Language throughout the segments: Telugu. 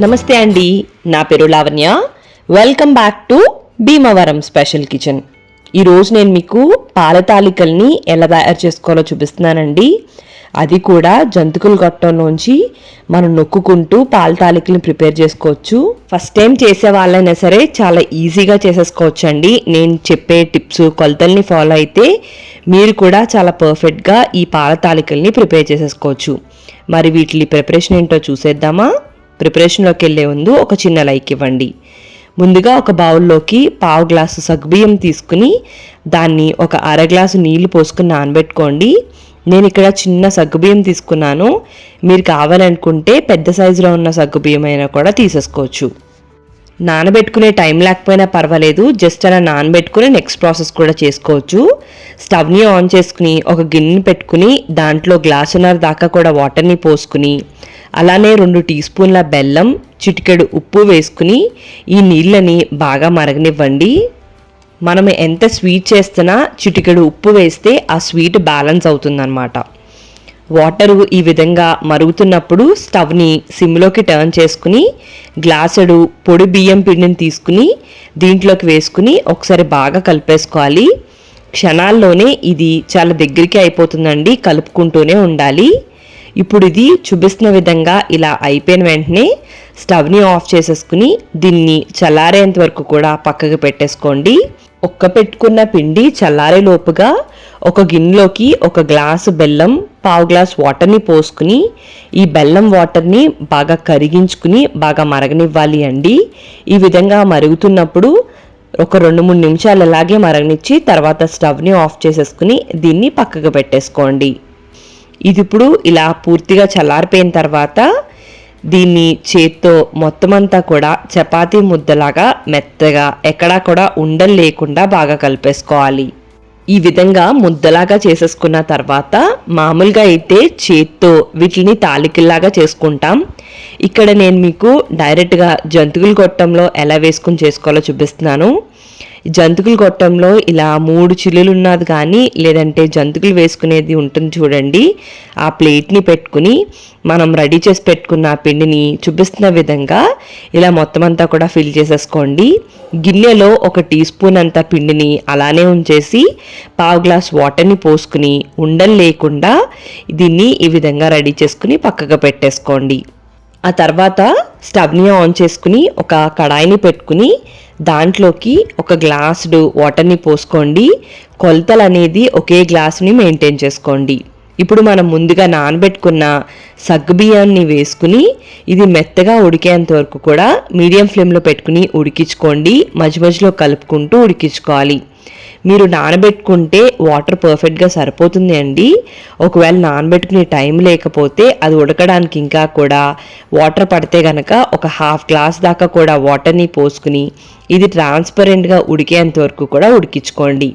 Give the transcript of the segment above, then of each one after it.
నమస్తే అండి నా పేరు Lavanya. Welcome back to Bhimavaram special kitchen ఈరోజు నేను మీకు పాల తాలికల్ని ఎలా తయారు చేసుకోవాలో చూపిస్తున్నానండి. అది కూడా జంతుకుల గొట్టంలోంచి మనం నొక్కుకుంటూ పాల తాలికల్ని ప్రిపేర్ చేసుకోవచ్చు. ఫస్ట్ టైం చేసే వాళ్ళైనా సరే చాలా ఈజీగా చేసేసుకోవచ్చు అండి నేను చెప్పే టిప్స్ కొలతల్ని ఫాలో అయితే మీరు కూడా చాలా పర్ఫెక్ట్గా ఈ పాల తాలికల్ని ప్రిపేర్ చేసేసుకోవచ్చు. మరి వీటి ప్రిపరేషన్ ఏంటో చూసేద్దామా? ప్రిపరేషన్లోకి వెళ్ళే ముందు ఒక చిన్న లైక్ ఇవ్వండి. ముందుగా ఒక బౌల్లోకి పావు గ్లాసు సగ్గుబియ్యం తీసుకుని దాన్ని ఒక అర గ్లాసు నీళ్ళు పోసుకుని నానబెట్టుకోండి. నేను ఇక్కడ చిన్న సగ్గుబియ్యం తీసుకున్నాను. మీరు కావాలనుకుంటే పెద్ద సైజులో ఉన్న సగ్గుబియ్యం అయినా కూడా తీసేసుకోవచ్చు. నానబెట్టుకునే టైం లేకపోయినా పర్వాలేదు. జస్ట్ అలా నానబెట్టుకుని నెక్స్ట్ ప్రాసెస్ కూడా చేసుకోవచ్చు. స్టవ్ని ఆన్ చేసుకుని ఒక గిన్నెని పెట్టుకుని దాంట్లో గ్లాసున్నర దాకా కూడా వాటర్ని పోసుకుని అలానే రెండు టీ స్పూన్ల బెల్లం చిటికెడు ఉప్పు వేసుకుని ఈ నీళ్ళని బాగా మరగనివ్వండి. మనం ఎంత స్వీట్ చేస్తున్నా చిటికెడు ఉప్పు వేస్తే ఆ స్వీట్ బ్యాలెన్స్ అవుతుందన్నమాట. వాటరు ఈ విధంగా మరుగుతున్నప్పుడు స్టవ్ని సిమ్లోకి టర్న్ చేసుకుని గ్లాసుడు పొడి బియ్యం పిండిని తీసుకుని దీంట్లోకి వేసుకుని ఒకసారి బాగా కలిపేసుకోవాలి. క్షణాల్లోనే ఇది చాలా దగ్గరికి అయిపోతుందండి కలుపుకుంటూనే ఉండాలి. ఇప్పుడు ఇది చూపిస్తున్న విధంగా ఇలా అయిపోయిన వెంటనే స్టవ్ని ఆఫ్ చేసేసుకుని దీన్ని చల్లారేంత వరకు కూడా పక్కకు పెట్టేసుకోండి. ఒక్క పెట్టుకున్న పిండి చల్లారే లోపుగా ఒక గిన్నెలోకి ఒక గ్లాసు బెల్లం పావు గ్లాస్ వాటర్ని పోసుకుని ఈ బెల్లం వాటర్ని బాగా కరిగించుకుని బాగా మరగనివ్వాలి అండి. ఈ విధంగా మరుగుతున్నప్పుడు ఒక రెండు మూడు నిమిషాలు అలాగే మరగనిచ్చి తర్వాత స్టవ్ని ఆఫ్ చేసేసుకుని దీన్ని పక్కకు పెట్టేసుకోండి. ఇది ఇప్పుడు ఇలా పూర్తిగా చల్లారిపోయిన తర్వాత దీన్ని చేత్తో మొత్తం అంతా కూడా చపాతీ ముద్దలాగా మెత్తగా ఎక్కడా కూడా ఉండలు లేకుండా బాగా కలిపేసుకోవాలి. ఈ విధంగా ముద్దలాగా చేసేసుకున్న తర్వాత మామూలుగా అయితే చేత్తో వీటిని తాలికల్లాగా చేసుకుంటాం. ఇక్కడ నేను మీకు డైరెక్ట్గా జంతువుల గొట్టంలో ఎలా వేసుకుని చేసుకోవాలో చూపిస్తున్నాను. జంతుకుల గొట్టంలో ఇలా మూడు చిల్లులు ఉన్నది కానీ లేదంటే జంతుకులు వేసుకునేది ఉంటుంది చూడండి. ఆ ప్లేట్ని పెట్టుకుని మనం రెడీ చేసి పెట్టుకున్న పిండిని చూపిస్తున్న విధంగా ఇలా మొత్తం అంతా కూడా ఫిల్ చేసేసుకోండి. గిన్నెలో ఒక టీ స్పూన్ అంత పిండిని అలానే ఉంచేసి పావు గ్లాస్ వాటర్ని పోసుకుని ఉండలు లేకుండా దీన్ని ఈ విధంగా రెడీ చేసుకుని పక్కగా పెట్టేసుకోండి. ఆ తర్వాత స్టవ్ని ఆన్ చేసుకుని ఒక కడాయిని పెట్టుకుని దాంట్లోకి ఒక గ్లాసుడు వాటర్ని పోసుకోండి. కొలతలు అనేది ఒకే గ్లాసుని మెయింటైన్ చేసుకోండి. ఇప్పుడు మనం ముందుగా నానబెట్టుకున్న సగ్గుబియ్యాన్ని వేసుకుని ఇది మెత్తగా ఉడికేంత వరకు కూడా మీడియం ఫ్లేమ్లో పెట్టుకుని ఉడికించుకోండి. మధ్య మధ్యలో కలుపుకుంటూ ఉడికించుకోవాలి. మీరు నానబెట్టుకుంటే వాటర్ పర్ఫెక్ట్గా సరిపోతుంది అండి. ఒకవేళ నానబెట్టుకునే టైం లేకపోతే అది ఉడకడానికి ఇంకా కూడా వాటర్ పడితే గనక ఒక హాఫ్ గ్లాస్ దాకా కూడా వాటర్ని పోసుకుని ఇది ట్రాన్స్పరెంట్గా ఉడికేంత వరకు కూడా ఉడికించుకోండి.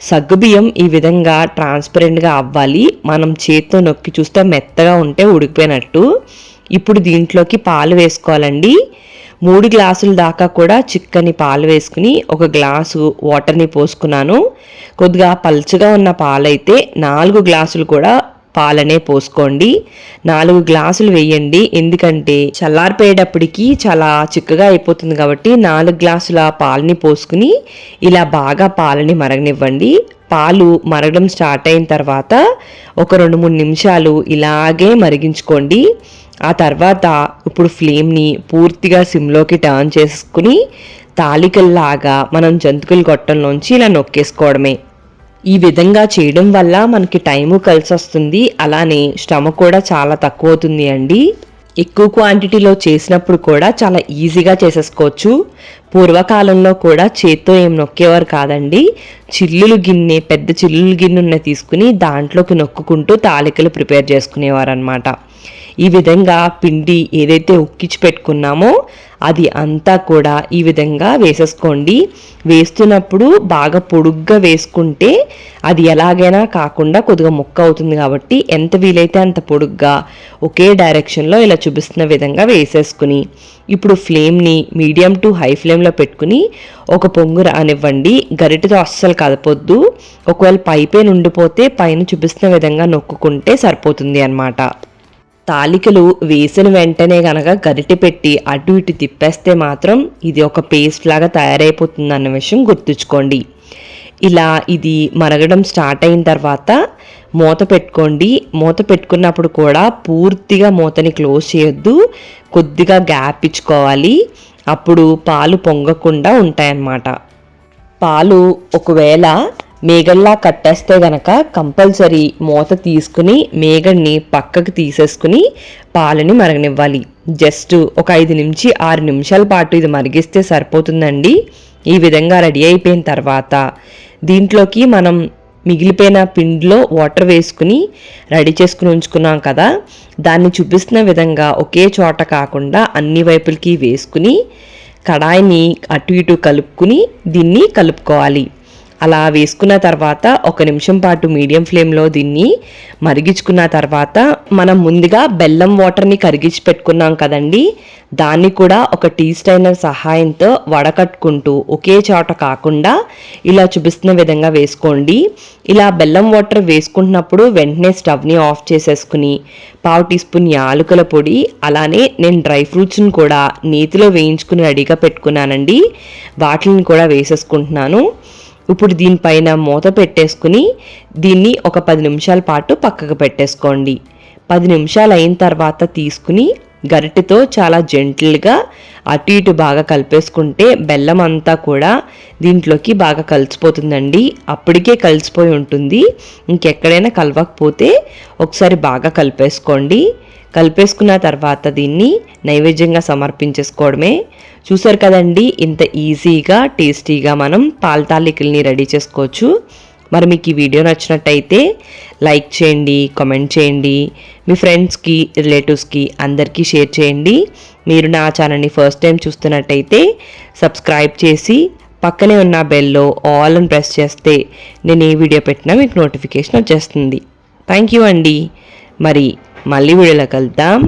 సగ్గుబియ్యం ఈ విధంగా ట్రాన్స్పరెంట్గా అవ్వాలి. మనం చేత్తో నొక్కి చూస్తే మెత్తగా ఉంటే ఉడికిపోయినట్టు. ఇప్పుడు దీంట్లోకి పాలు వేసుకోవాలండి. మూడు గ్లాసుల దాకా కూడా చిక్కని పాలు వేసుకుని ఒక గ్లాసు వాటర్ని పోసుకున్నాను. కొద్దిగా పలుచగా ఉన్న పాలైతే నాలుగు గ్లాసులు కూడా పాలనే పోసుకోండి. నాలుగు గ్లాసులు వేయండి. ఎందుకంటే చల్లారిపోయేటప్పటికి చాలా చిక్కగా అయిపోతుంది కాబట్టి నాలుగు గ్లాసుల పాలని పోసుకుని ఇలా బాగా పాలని మరగనివ్వండి. పాలు మరగడం స్టార్ట్ అయిన తర్వాత ఒక రెండు మూడు నిమిషాలు ఇలాగే మరిగించుకోండి. ఆ తర్వాత ఇప్పుడు ఫ్లేమ్ని పూర్తిగా సిమ్లోకి టర్న్ చేసుకుని తాలికల్లాగా మనం జంతుకుల గొట్టంలోంచి ఇలా నొక్కేసుకోవడమే. ఈ విధంగా చేయడం వల్ల మనకి టైము కలిసి వస్తుంది అలానే శ్రమ కూడా చాలా తక్కువ అవుతుంది అండి. ఎక్కువ క్వాంటిటీలో చేసినప్పుడు కూడా చాలా ఈజీగా చేసేసుకోవచ్చు. పూర్వకాలంలో కూడా చేత్తో ఏం నొక్కేవారు కాదండి. చిల్లులు గిన్నె పెద్ద చిల్లులు గిన్నె తీసుకుని దాంట్లోకి నొక్కుకుంటూ తాలికలు ప్రిపేర్ చేసుకునేవారు అనమాట ఈ విధంగా పిండి ఏదైతే ఉక్కించి పెట్టుకున్నామో అది అంతా కూడా ఈ విధంగా వేసేసుకోండి. వేస్తున్నప్పుడు బాగా పొడుగ్గా వేసుకుంటే అది ఎలాగైనా కాకుండా కొద్దిగా ముక్క అవుతుంది కాబట్టి ఎంత వీలైతే అంత పొడుగ్గా ఒకే డైరెక్షన్లో ఇలా చూపిస్తున్న విధంగా వేసేసుకుని ఇప్పుడు ఫ్లేమ్ని మీడియం టు హై ఫ్లేమ్లో పెట్టుకుని ఒక పొంగు రానివ్వండి. గరిటతో అస్సలు కదపొద్దు. ఒకవేళ పైపే ఉండిపోతే పైన చూపిస్తున్న విధంగా నొక్కుకుంటే సరిపోతుంది అనమాట తాలికలు వేసిన వెంటనే గనక గరిటె పెట్టి అటు ఇటు తిప్పేస్తే మాత్రం ఇది ఒక పేస్ట్ లాగా తయారైపోతుంది అన్న విషయం గుర్తుంచుకోండి. ఇలా ఇది మరగడం స్టార్ట్ అయిన తర్వాత మూత పెట్టుకోండి. మూత పెట్టుకున్నప్పుడు కూడా పూర్తిగా మూతని క్లోజ్ చేయొద్దు. కొద్దిగా గ్యాప్ ఇచ్చుకోవాలి. అప్పుడు పాలు పొంగకుండా ఉంటాయన్నమాట. పాలు ఒకవేళ మేగడ్లా కట్టేస్తే గనక కంపల్సరీ మూత తీసుకుని మేగడ్ని పక్కకు తీసేసుకుని పాలని మరగనివ్వాలి. జస్ట్ ఒక ఐదు నుంచి ఆరు నిమిషాల పాటు ఇది మరిగిస్తే సరిపోతుందండి. ఈ విధంగా రెడీ అయిపోయిన తర్వాత దీంట్లోకి మనం మిగిలిపోయిన పిండిలో వాటర్ వేసుకుని రెడీ చేసుకుని ఉంచుకున్నాం కదా దాన్ని చూపిస్తున్న విధంగా ఒకే చోట కాకుండా అన్ని వైపులకి వేసుకుని కడాయిని అటు ఇటు కలుపుకుని దీన్ని కలుపుకోవాలి. అలా వేసుకున్న తర్వాత ఒక నిమిషం పాటు మీడియం ఫ్లేమ్లో దీన్ని మరిగించుకున్న తర్వాత మనం ముందుగా బెల్లం వాటర్ని కరిగించి పెట్టుకున్నాం కదండి. దాన్ని కూడా ఒక టీ స్టైనర్ సహాయంతో వడకట్టుకుంటూ ఒకే చోట కాకుండా ఇలా చూపిస్తున్న విధంగా వేసుకోండి. ఇలా బెల్లం వాటర్ వేసుకుంటున్నప్పుడు వెంటనే స్టవ్ని ఆఫ్ చేసేసుకుని పావు టీ స్పూన్ యాలకుల పొడి అలానే నేను డ్రై ఫ్రూట్స్ని కూడా నేతిలో వేయించుకుని రెడీగా పెట్టుకున్నానండి. వాటిని కూడా వేసేసుకుంటున్నాను. ఇప్పుడు దీనిపైన మూత పెట్టేసుకుని దీన్ని ఒక పది నిమిషాల పాటు పక్కకు పెట్టేసుకోండి. పది నిమిషాలు అయిన తర్వాత తీసుకుని గరిటెతో చాలా జెంటిల్గా అటు ఇటు బాగా కలిపేసుకుంటే బెల్లం అంతా కూడా దీంట్లోకి బాగా కలిసిపోతుందండి. అప్పటికే కలిసిపోయి ఉంటుంది. ఇంకెక్కడైనా కలవకపోతే ఒకసారి బాగా కలిపేసుకోండి. కలిపేసుకున్న తర్వాత దీన్ని నైవేద్యంగా సమర్పించేసుకోవడమే. చూసారు కదండి ఇంత ఈజీగా టేస్టీగా మనం పాలతాలికల్ని రెడీ చేసుకోవచ్చు. మరి మీకు ఈ వీడియో నచ్చినట్టయితే లైక్ చేయండి కామెంట్ చేయండి. మీ ఫ్రెండ్స్కి రిలేటివ్స్కి అందరికీ షేర్ చేయండి. మీరు నా ఛానల్ని ఫస్ట్ టైం చూస్తున్నట్టయితే సబ్స్క్రైబ్ చేసి పక్కనే ఉన్న బెల్లో ఆల్ అని ప్రెస్ చేస్తే నేను ఏ వీడియో పెట్టినా మీకు నోటిఫికేషన్ వచ్చేస్తుంది. థ్యాంక్ యూ అండి. మరి మళ్ళీ వీడియోలో కలుద్దాం.